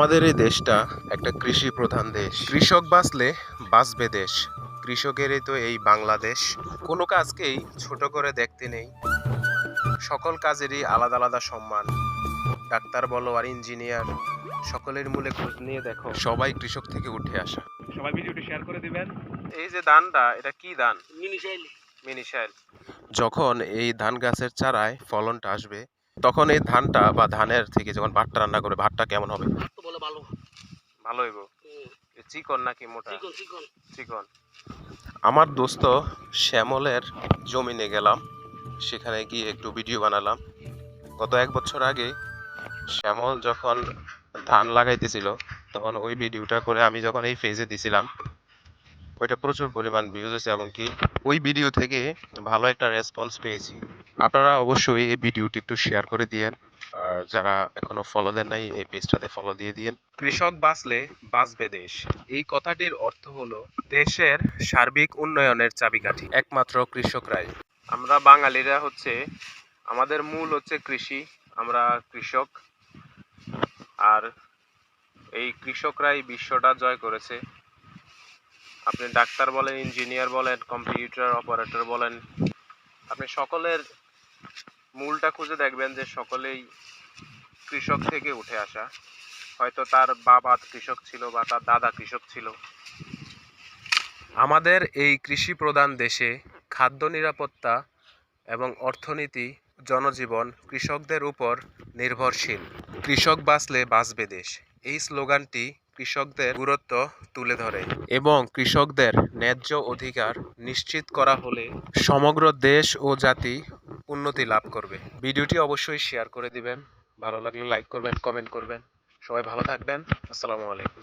আমাদের এই দেশটা একটা কৃষি প্রধান দেশ। কৃষক বাঁচলে বাঁচবে দেশ। কৃষকেরই তো এই বাংলাদেশ। কোনো কাজকেই ছোট করে দেখতে নেই। সকল কাজেরই আলাদা আলাদা সম্মান। ডাক্তার বলো আর ইঞ্জিনিয়ার সকলের মূলে খোঁজ নিয়ে দেখো। সবাই কৃষক থেকে উঠে আসা। সবাই ভিডিওটি শেয়ার করে দিবেন। এই যে ধানটা এটা কি ধান? মিনিশাইল মিনিশাইল যখন এই ধান গাছের চারায় ফলনটা আসবে তখন এই ধানটা বা ধানের থেকে যখন ভাতটা রান্না করে ভাতটা কেমন হবে? ভালো। ভালো হইব চিকন নাকি মোটা? চিকন চিকন। চিকন। আমার দোস্ত শ্যামলের জমিনে গেলাম সেখানে গিয়ে একটু ভিডিও বানালাম। গত এক বছর আগে শ্যামল যখন ধান লাগাইতেছিল তখন ওই ভিডিওটা করে আমি যখন এই ফেজে দিছিলাম ওইটা প্রচুর পরিমাণ ভিউজ হয়েছে এমনকি ওই ভিডিও থেকে ভালো একটা রেসপন্স পেয়েছি। আপনারা অবশ্যই এই ভিডিওটি একটু শেয়ার করে দিয়েন। আর যারা এখনও ফলো দেন নাই, এই পেজটাতে ফলো দিয়ে দিয়েন। কৃষক বাঁচলে বাঁচবে দেশ। এই কথাটির অর্থ হলো, দেশের সার্বিক উন্নয়নের চাবিকাঠি। একমাত্র কৃষকরাই। আমরা বাঙালিরা হচ্ছে, আমাদের মূল হচ্ছে কৃষি। আমরা কৃষক। আর এই কৃষকরাই বিশ্বটা জয় করেছে। আপনি ডাক্তার বলেন, ইঞ্জিনিয়ার বলেন, কম্পিউটার অপারেটর বলেন, আপনি সকলের মূলটা খুঁজে দেখবেন যে সকলেই কৃষক থেকে উঠে আসা। হয়তো তার বাবা কৃষক ছিল বা তার দাদা কৃষক ছিল। আমাদের এই কৃষি প্রধান দেশে খাদ্য নিরাপত্তা এবং অর্থনীতি, জনজীবন কৃষকদের উপর নির্ভরশীল। কৃষক বাঁচলে বাঁচবে দেশ। এই স্লোগানটি কৃষকদের গুরুত্ব তুলে ধরে এবং কৃষকদের ন্যায্য অধিকার নিশ্চিত করা হলে সমগ্র দেশ ও জাতি উন্নতি লাভ করবে। ভিডিওটি অবশ্যই শেয়ার করে দিবেন। ভালো লাগলে লাইক করবেন কমেন্ট করবেন। সবাই ভালো থাকবেন। আসসালামু আলাইকুম।